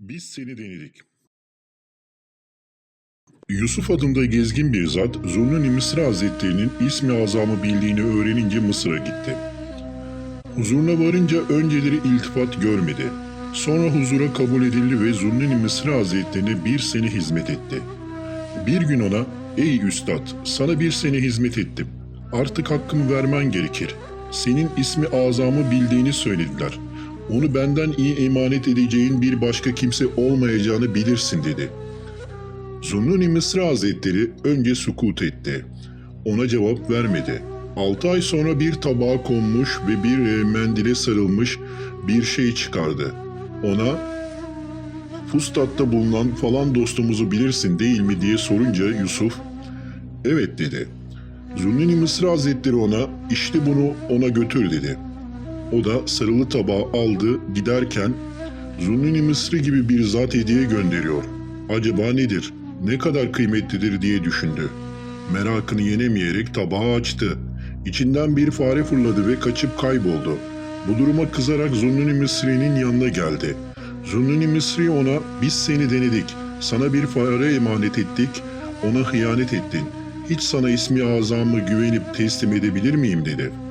Biz seni denedik. Yusuf adında gezgin bir zat, Zurnuni Mısır Hazretleri'nin ismi azamı bildiğini öğrenince Mısır'a gitti. Huzuruna varınca önceleri iltifat görmedi. Sonra huzura kabul edildi ve Zurnuni Mısır Hazretlerine bir sene hizmet etti. Bir gün ona, ''Ey üstad, sana bir sene hizmet ettim. Artık hakkımı vermen gerekir. Senin ismi azamı bildiğini söylediler. Onu benden iyi emanet edeceğin bir başka kimse olmayacağını bilirsin.'' dedi. Zunnuni Mısır Hazretleri önce sukut etti. Ona cevap vermedi. Altı ay sonra bir tabağa konmuş ve bir e, mendile sarılmış bir şey çıkardı. Ona Fustat'ta bulunan falan dostumuzu bilirsin değil mi diye sorunca Yusuf, evet dedi. Zunnuni Mısır Hazretleri ona işte bunu ona götür dedi. O da sarılı tabağı aldı giderken Zunnuni Mısır'ı gibi bir zat hediye gönderiyor. Acaba nedir? Ne kadar kıymetlidir diye düşündü. Merakını yenemeyerek tabağı açtı. İçinden bir fare fırladı ve kaçıp kayboldu. Bu duruma kızarak Zunnuni Mısri'nin yanına geldi. Zunnuni Mısri ona biz seni denedik. Sana bir fare emanet ettik. Ona hıyanet ettin. Hiç sana ismi azamı güvenip teslim edebilir miyim dedi.''